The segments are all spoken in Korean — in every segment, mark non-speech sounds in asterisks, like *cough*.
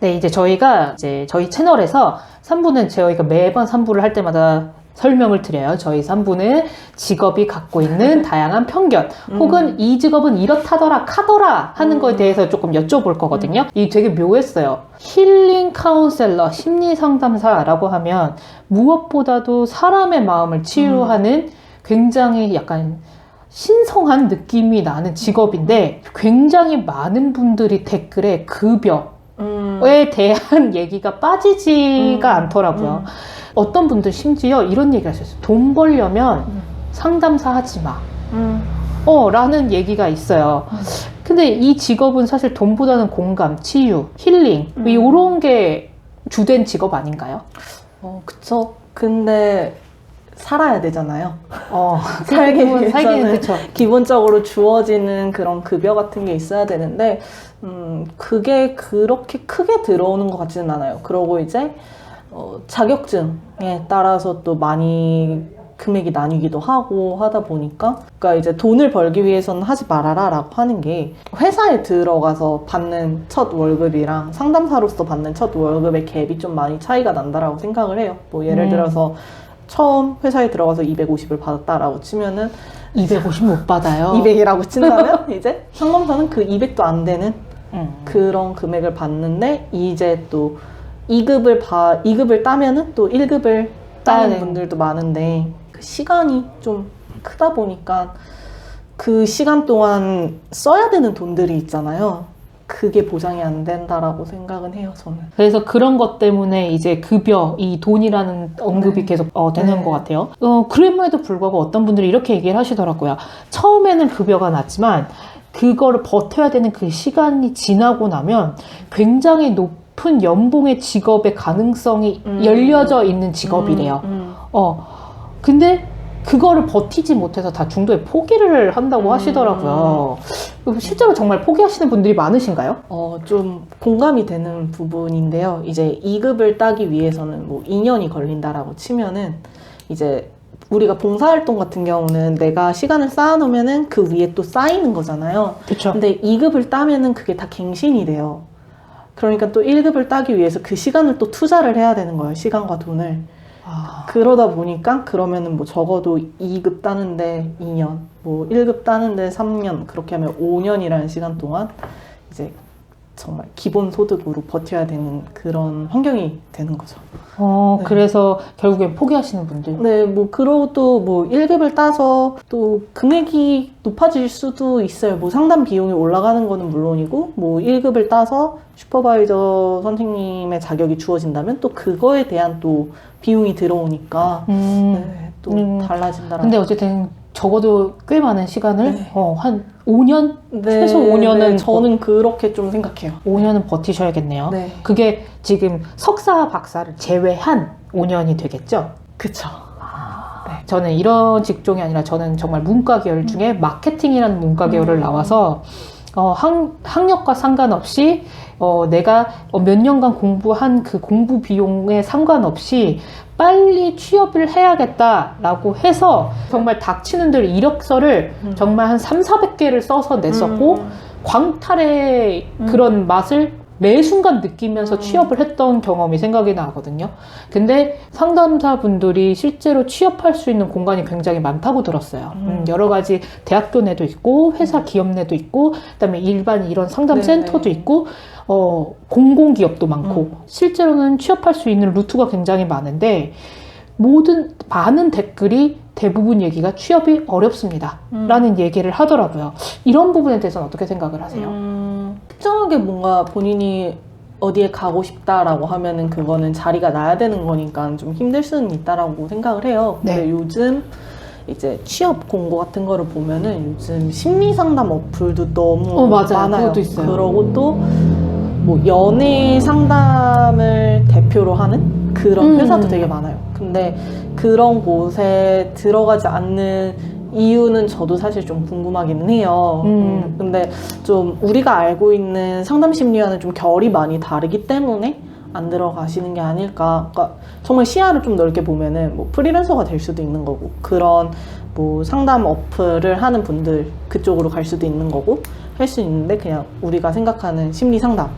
네, 이제 저희가 이제 저희 채널에서 3부는 저희가 매번 3부를 할 때마다 설명을 드려요. 저희 3부는 직업이 갖고 있는 *laughs* 다양한 편견, 혹은 이 직업은 이렇다더라, 카더라 하는 거에 대해서 조금 여쭤볼 거거든요. 이 되게 묘했어요. 힐링 카운셀러, 심리 상담사라고 하면 무엇보다도 사람의 마음을 치유하는 굉장히 약간 신성한 느낌이 나는 직업인데 굉장히 많은 분들이 댓글에 급여 에 음. 대한 *laughs* 얘기가 빠지지가 음. 않더라고요. 음. 어떤 분들 심지어 이런 얘기를 하셨어요. 돈 벌려면 음. 상담사 하지 마. 음. 어, 라는 얘기가 있어요. 음. 근데 이 직업은 사실 돈보다는 공감, 치유, 힐링, 음. 이런 게 주된 직업 아닌가요? 어, 그쵸. 근데 살아야 되잖아요. 어, *laughs* 살기 살기는, 살기는 위해서는 그쵸. 기본적으로 주어지는 그런 급여 같은 게 있어야 되는데, 음, 그게 그렇게 크게 들어오는 것 같지는 않아요. 그러고 이제, 어, 자격증에 따라서 또 많이 금액이 나뉘기도 하고 하다 보니까, 그러니까 이제 돈을 벌기 위해서는 하지 말아라 라고 하는 게, 회사에 들어가서 받는 첫 월급이랑 상담사로서 받는 첫 월급의 갭이 좀 많이 차이가 난다라고 생각을 해요. 뭐 예를 음. 들어서 처음 회사에 들어가서 250을 받았다라고 치면은 250 못 받아요. 200이라고 친다면 이제 상담사는 그 200도 안 되는 음. 그런 금액을 받는데 이제 또 2급을 봐 2급을 따면은 또 1급을 따야 따는 되는. 분들도 많은데 그 시간이 좀 크다 보니까 그 시간 동안 써야 되는 돈들이 있잖아요. 그게 보장이 안 된다라고 생각은 해요, 저는. 그래서 그런 것 때문에 이제 급여, 이 돈이라는 언급이 네. 계속 어, 되는 네. 것 같아요. 어, 그럼에도 불구하고 어떤 분들이 이렇게 얘기를 하시더라고요. 처음에는 급여가 낮지만 그거를 버텨야 되는 그 시간이 지나고 나면 굉장히 높은 연봉의 직업의 가능성이 음. 열려져 있는 직업이래요. 음, 음. 어, 근데 그거를 버티지 못해서 다 중도에 포기를 한다고 음. 하시더라고요. 실제로 정말 포기하시는 분들이 많으신가요? 어, 좀 공감이 되는 부분인데요. 이제 2급을 따기 위해서는 뭐 2년이 걸린다라고 치면은 이제 우리가 봉사활동 같은 경우는 내가 시간을 쌓아놓으면은 그 위에 또 쌓이는 거잖아요. 그렇죠. 근데 2급을 따면은 그게 다 갱신이 돼요. 그러니까 또 1급을 따기 위해서 그 시간을 또 투자를 해야 되는 거예요. 시간과 돈을. 아, 그러다 보니까 그러면은 뭐 적어도 2급 따는데 2년, 뭐 1급 따는데 3년, 그렇게 하면 5년이라는 시간 동안 이제 정말 기본 소득으로 버텨야 되는 그런 환경이 되는 거죠. 어, 네. 그래서 결국엔 포기하시는 분들. 네, 뭐 그러고 또뭐 1급을 따서 또 금액이 높아질 수도 있어요. 뭐 상담 비용이 올라가는 거는 물론이고 뭐 1급을 따서 슈퍼바이저 선생님의 자격이 주어진다면 또 그거에 대한 또 비용이 들어오니까 음. 네, 또 음. 달라진다라는 근데 어쨌든 적어도 꽤 많은 시간을 네. 어, 한 5년 네, 최소 5년은 네, 저는 그렇게 좀 생각해요. 5년은 버티셔야겠네요. 네, 그게 지금 석사 박사를 제외한 5년이 되겠죠? 그쵸. 네. 저는 이런 직종이 아니라 저는 정말 문과 계열 중에 마케팅이라는 문과 계열을 음. 나와서 어, 학, 학력과 상관없이 어, 내가 어, 몇 년간 공부한 그 공부 비용에 상관없이 빨리 취업을 해야겠다라고 해서 정말 닥치는 대로 이력서를 음. 정말 한 3, 400개를 써서 냈었고 음. 광탈의 음. 그런 맛을 매 순간 느끼면서 음. 취업을 했던 경험이 생각이 나거든요. 근데 상담사 분들이 실제로 취업할 수 있는 공간이 굉장히 많다고 들었어요. 음. 음, 여러 가지 대학교 내도 있고, 회사 기업 내도 있고, 그다음에 일반 이런 상담 네, 센터도 네. 있고, 어, 공공기업도 많고, 음. 실제로는 취업할 수 있는 루트가 굉장히 많은데, 모든, 많은 댓글이 대부분 얘기가 취업이 어렵습니다. 음. 라는 얘기를 하더라고요. 이런 부분에 대해서는 어떻게 생각을 하세요? 음, 특정하게 뭔가 본인이 어디에 가고 싶다라고 하면은 그거는 자리가 나야 되는 거니까 좀 힘들 수는 있다라고 생각을 해요. 근데 네. 요즘 이제 취업 공고 같은 거를 보면은 요즘 심리 상담 어플도 너무 어. 많아요. 그러고 또 뭐 연애 상담을 대표로 하는 그런 음. 회사도 되게 많아요. 근데 그런 곳에 들어가지 않는 이유는 저도 사실 좀 궁금하기는 해요. 음. 음, 근데 좀 우리가 알고 있는 상담 심리와는 좀 결이 많이 다르기 때문에 안 들어가시는 게 아닐까. 그러니까 정말 시야를 좀 넓게 보면은 뭐 프리랜서가 될 수도 있는 거고 그런 뭐 상담 어플을 하는 분들 그쪽으로 갈 수도 있는 거고 할 수 있는데 그냥 우리가 생각하는 심리 상담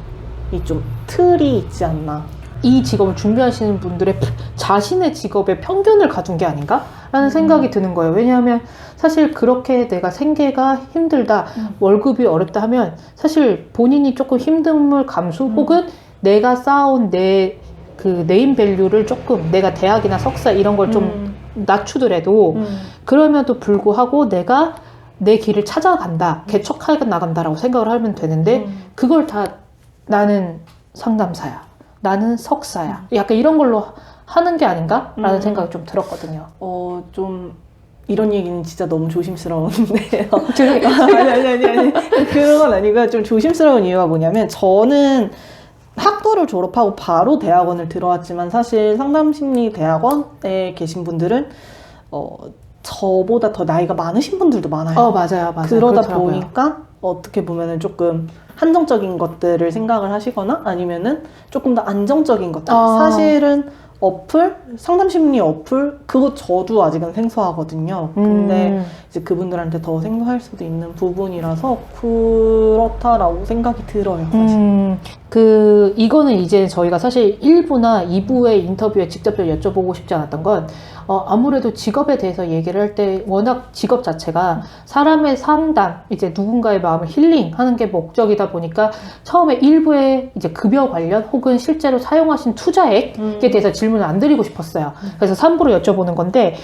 좀 틀이 있지 않나. 이 직업을 준비하시는 분들의 자신의 직업에 편견을 가둔 게 아닌가? 라는 음. 생각이 드는 거예요. 왜냐하면 사실 그렇게 내가 생계가 힘들다, 음. 월급이 어렵다 하면 사실 본인이 조금 힘듦을 감수 음. 혹은 내가 쌓아온 내 그 네임 밸류를 조금 내가 대학이나 석사 이런 걸좀 음, 낮추더라도 음, 그럼에도 불구하고 내가 내 길을 찾아간다, 개척해 나간다라고 생각을 하면 되는데 음. 그걸 다 나는 상담사야. 나는 석사야. 약간 이런 걸로 하는 게 아닌가라는 음. 생각이 좀 들었거든요. 어, 좀 이런 얘기는 진짜 너무 조심스러운데요. *laughs* 죄송해요. *laughs* 아니, 아니, 아니, 아니. 그건 아니고요. 좀 조심스러운 이유가 뭐냐면, 저는 학부를 졸업하고 바로 대학원을 들어왔지만, 사실 상담심리 대학원에 계신 분들은, 어, 저보다 더 나이가 많으신 분들도 많아요. 어, 맞아요. 맞아요. 그러다 그렇더라고요. 보니까 어떻게 보면은 조금 한정적인 것들을 생각을 하시거나 아니면은 조금 더 안정적인 것들. 아. 사실은 어플, 상담 심리 어플, 그거 저도 아직은 생소하거든요. 근데 음, 이제 그분들한테 더 생소할 수도 있는 부분이라서 그렇다라고 생각이 들어요. 사실. 음, 그, 이거는 이제 저희가 사실 1부나 2부의 인터뷰에 직접적으로 여쭤보고 싶지 않았던 건, 어, 아무래도 직업에 대해서 얘기를 할 때 워낙 직업 자체가 사람의 상담, 이제 누군가의 마음을 힐링하는 게 목적이다 보니까 처음에 1부에 이제 급여 관련 혹은 실제로 사용하신 투자액에 음. 대해서 질문을 안 드리고 싶었어요. 그래서 3부로 여쭤보는 건데,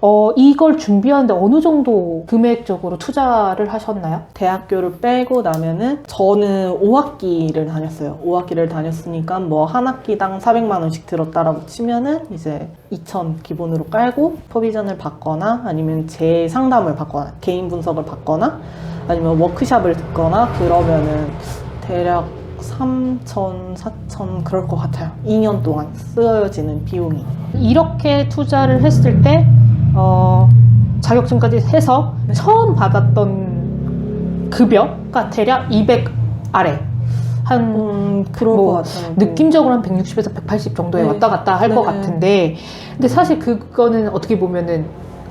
어, 이걸 준비하는데 어느 정도 금액적으로 투자를 하셨나요? 대학교를 빼고 나면은 저는 5학기를 다녔어요. 5학기를 다녔으니까 뭐 한 학기당 400만 원씩 들었다라고 치면은 이제 2천 기본으로 깔고 퍼비전을 받거나 아니면 제 상담을 받거나 개인 분석을 받거나 아니면 워크샵을 듣거나 그러면은 대략 3천, 4천 그럴 것 같아요. 2년 동안 쓰여지는 비용이. 이렇게 투자를 했을 때, 어, 자격증까지 해서 네. 처음 받았던 급여가 대략 200 아래. 한, 음, 그럴 뭐, 것 같아요. 느낌적으로 한 160에서 180 정도에 네. 왔다 갔다 할것 네. 같은데, 근데 사실 그거는 어떻게 보면은,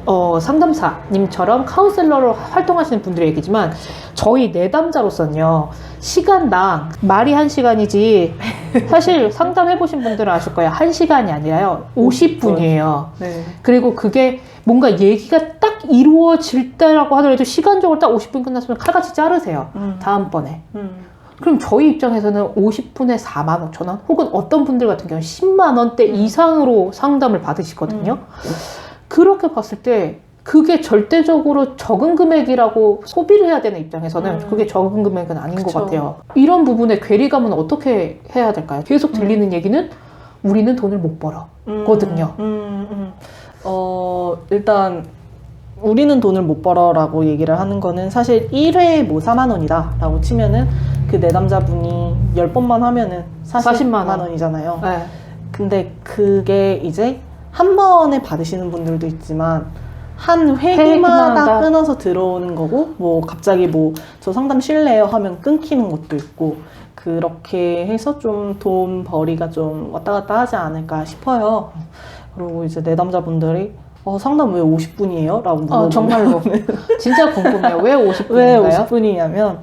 어, 상담사님처럼 카운셀러로 활동하시는 분들의 얘기지만, 저희 내담자로서는요, 시간당 말이 한 시간이지, *laughs* 사실 상담해 보신 분들은 아실 거예요. 한 시간이 아니라요, 50분이에요. 네. 그리고 그게 뭔가 얘기가 딱 이루어질 때라고 하더라도 시간적으로 딱 50분 끝났으면 칼같이 자르세요. 음. 다음번에. 음. 그럼 저희 입장에서는 50분에 4만 5천 원 혹은 어떤 분들 같은 경우는 10만 원대 음. 이상으로 상담을 받으시거든요. 그렇게 봤을 때 그게 절대적으로 적은 금액이라고 소비를 해야 되는 입장에서는 음. 그게 적은 금액은 아닌 것 그쵸. 같아요. 이런 부분에 괴리감은 어떻게 해야 될까요? 계속 들리는 얘기는 우리는 돈을 못 벌어. 음, 거든요. 음, 음. 어, 일단 우리는 돈을 못 벌어라고 얘기를 하는 거는 사실 1회에 뭐 4만 원이다라고 치면은 그 내담자분이 10번만 하면은 40만, 40만 원. 원이잖아요. 네. 근데 그게 이제 한 번에 받으시는 분들도 있지만 한 회기마다 회기마다. 끊어서 들어오는 거고 뭐 갑자기 뭐 저 상담 실래요 하면 끊기는 것도 있고 그렇게 해서 좀 돈 벌이가 좀 왔다 갔다 하지 않을까 싶어요. 그리고 이제 내담자분들이 어, 상담 왜 50분이에요? 라고 물어보면 어, 정말로. *laughs* 진짜 궁금해요. 왜 50분인가요? 왜 50분이냐면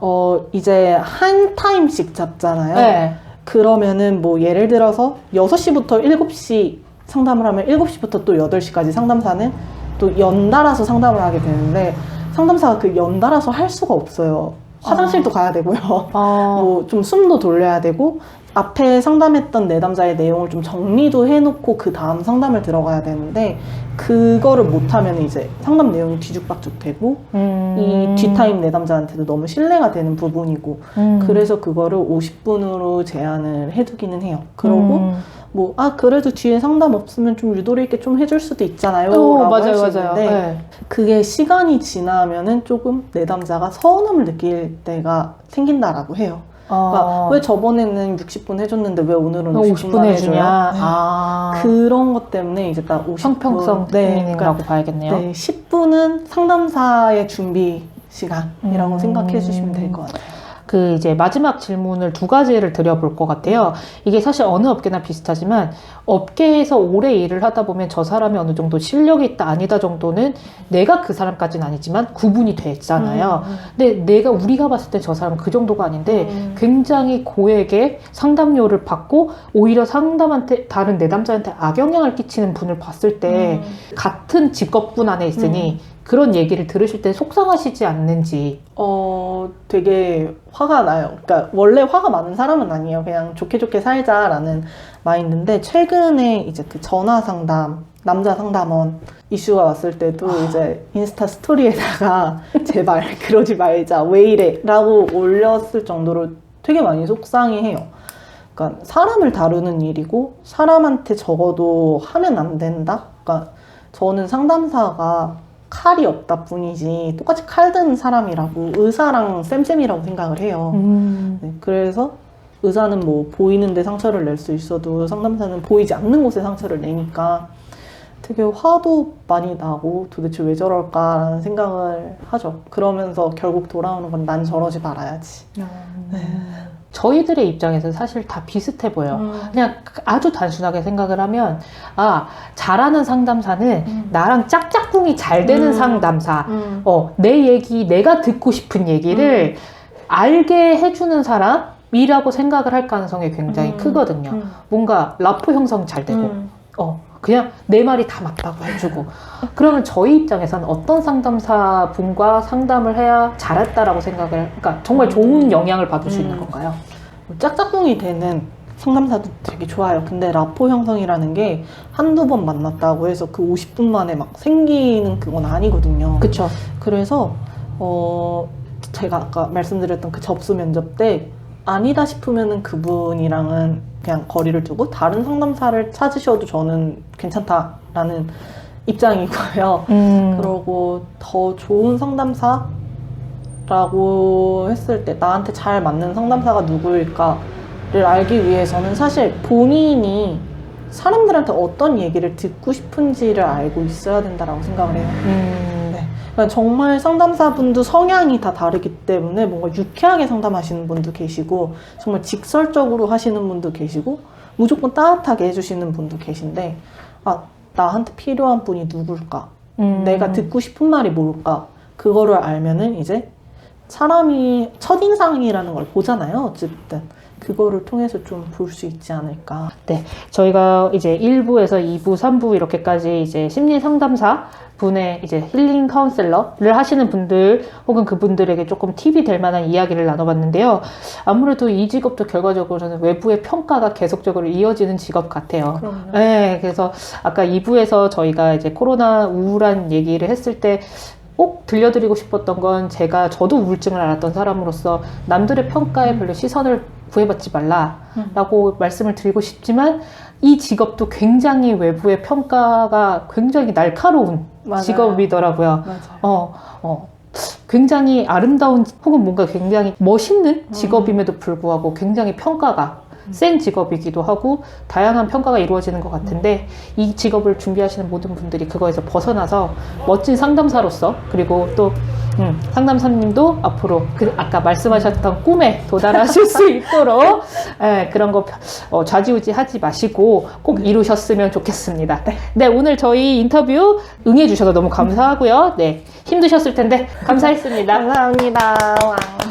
어, 이제 한 타임씩 잡잖아요. 네. 그러면은 뭐 예를 들어서 6시부터 7시 상담을 하면 7시부터 또 8시까지 상담사는 또 연달아서 상담을 하게 되는데 상담사가 그 연달아서 할 수가 없어요. 화장실도 가야 되고요. 어, 뭐좀 숨도 돌려야 되고 앞에 상담했던 내담자의 내용을 좀 정리도 해놓고 그 다음 상담을 들어가야 되는데 그거를 못하면 이제 상담 내용이 뒤죽박죽 되고 음. 이 뒷타임 내담자한테도 너무 신뢰가 되는 부분이고 음. 그래서 그거를 50분으로 제한을 해두기는 해요. 그러고 음. 뭐아 그래도 뒤에 상담 없으면 좀 유도리 있게 좀 해줄 수도 있잖아요. 어, 라고 맞아요. 있는데 네. 그게 시간이 지나면은 조금 내담자가 서운함을 느낄 때가 생긴다라고 해요. 그러니까 어. 왜 저번에는 60분 해줬는데 왜 오늘은 50분 50분 해주냐? 네. 아. 그런 것 때문에 이제 딱 50분. 형평성 네, 고민이라고 그러니까 봐야겠네요. 네, 10분은 상담사의 준비 시간이라고 음. 생각해 주시면 될 것 같아요. 그 이제 마지막 질문을 두 가지를 드려볼 것 같아요. 이게 사실 어느 업계나 비슷하지만 업계에서 오래 일을 하다 보면 저 사람이 어느 정도 실력이 있다 아니다 정도는 내가 그 사람까지는 아니지만 구분이 되잖아요. 음, 근데 내가 우리가 봤을 때 저 사람은 그 정도가 아닌데 음. 굉장히 고액의 상담료를 받고 오히려 상담한테 다른 내담자한테 악영향을 끼치는 분을 봤을 때 음. 같은 직업군 안에 있으니 그런 얘기를 들으실 때 속상하시지 않는지 어, 되게 화가 나요. 그러니까 원래 화가 많은 사람은 아니에요. 그냥 좋게 좋게 살자라는 마인드인데 최근에 이제 그 전화 상담 남자 상담원 이슈가 왔을 때도 이제 인스타 스토리에다가 *laughs* 제발 그러지 말자 왜 이래라고 올렸을 정도로 되게 많이 속상해해요. 그러니까 사람을 다루는 일이고 사람한테 적어도 하면 안 된다. 그러니까 저는 상담사가 칼이 없다 뿐이지 똑같이 칼 드는 사람이라고 의사랑 쌤쌤이라고 생각을 해요. 음. 네, 그래서 의사는 뭐 보이는데 상처를 낼 수 있어도 상담사는 보이지 않는 곳에 상처를 내니까 되게 화도 많이 나고 도대체 왜 저럴까라는 생각을 하죠. 그러면서 결국 돌아오는 건 난 저러지 말아야지. 저희들의 입장에서 사실 다 비슷해 보여요. 음. 그냥 아주 단순하게 생각을 하면 아 잘하는 상담사는 음. 나랑 짝짝꿍이 잘 되는 음. 상담사 음. 어, 내 얘기, 내가 듣고 싶은 얘기를 알게 해주는 사람이라고 생각을 할 가능성이 굉장히 음. 크거든요. 음. 뭔가 라포 형성 잘 되고, 음. 어, 그냥 내 말이 다 맞다고 해주고. 그러면 저희 입장에서는 어떤 상담사 분과 상담을 해야 잘했다라고 생각을, 그러니까 정말 좋은 영향을 받을 수 있는 음. 건가요? 짝짝꿍이 되는 상담사도 되게 좋아요. 근데 라포 형성이라는 게 한두 번 만났다고 해서 그 50분 만에 막 생기는 그건 아니거든요. 그쵸. 그래서 어 제가 아까 말씀드렸던 그 접수 면접 때 아니다 싶으면은 그분이랑은 그냥 거리를 두고 다른 상담사를 찾으셔도 저는 괜찮다라는 입장이고요. 음. 그러고 더 좋은 상담사라고 했을 때 나한테 잘 맞는 상담사가 누구일까를 알기 위해서는 사실 본인이 사람들한테 어떤 얘기를 듣고 싶은지를 알고 있어야 된다라고 생각을 해요. 음. 네. 그러니까 정말 상담사분도 성향이 다 다르기 때문에 뭔가 유쾌하게 상담하시는 분도 계시고 정말 직설적으로 하시는 분도 계시고 무조건 따뜻하게 해주시는 분도 계신데 아 나한테 필요한 분이 누굴까 음. 내가 듣고 싶은 말이 뭘까 그거를 알면은 이제 사람이 첫인상이라는 걸 보잖아요 어쨌든 그거를 통해서 좀 볼 수 있지 않을까 저희가 이제 1부에서 2부, 3부 이렇게까지 이제 심리 상담사 분의 이제 힐링 카운셀러를 하시는 분들 혹은 그분들에게 조금 팁이 될 만한 이야기를 나눠봤는데요. 아무래도 이 직업도 결과적으로는 외부의 평가가 계속적으로 이어지는 직업 같아요. 그럼요 네, 그래서 아까 2부에서 저희가 이제 코로나 우울한 얘기를 했을 때꼭 들려드리고 싶었던 건 제가 저도 우울증을 앓았던 사람으로서 남들의 평가에 별로 시선을 구해받지 말라라고 말씀을 드리고 싶지만 이 직업도 굉장히 외부의 평가가 굉장히 날카로운 맞아요. 직업이더라고요. 맞아요 어, 어. 굉장히 아름다운 혹은 뭔가 굉장히 멋있는 직업임에도 불구하고 굉장히 평가가 센 직업이기도 하고 다양한 평가가 이루어지는 것 같은데 이 직업을 준비하시는 모든 분들이 그거에서 벗어나서 멋진 상담사로서 그리고 또 음, 상담사님도 앞으로 그 아까 말씀하셨던 꿈에 도달하실 수 *laughs* 있도록 예, 그런 거 어, 좌지우지하지 마시고 꼭 이루셨으면 좋겠습니다. 네, 오늘 저희 인터뷰 응해 주셔서 너무 감사하고요. 네, 힘드셨을 텐데 감사했습니다. 감사합니다 왕.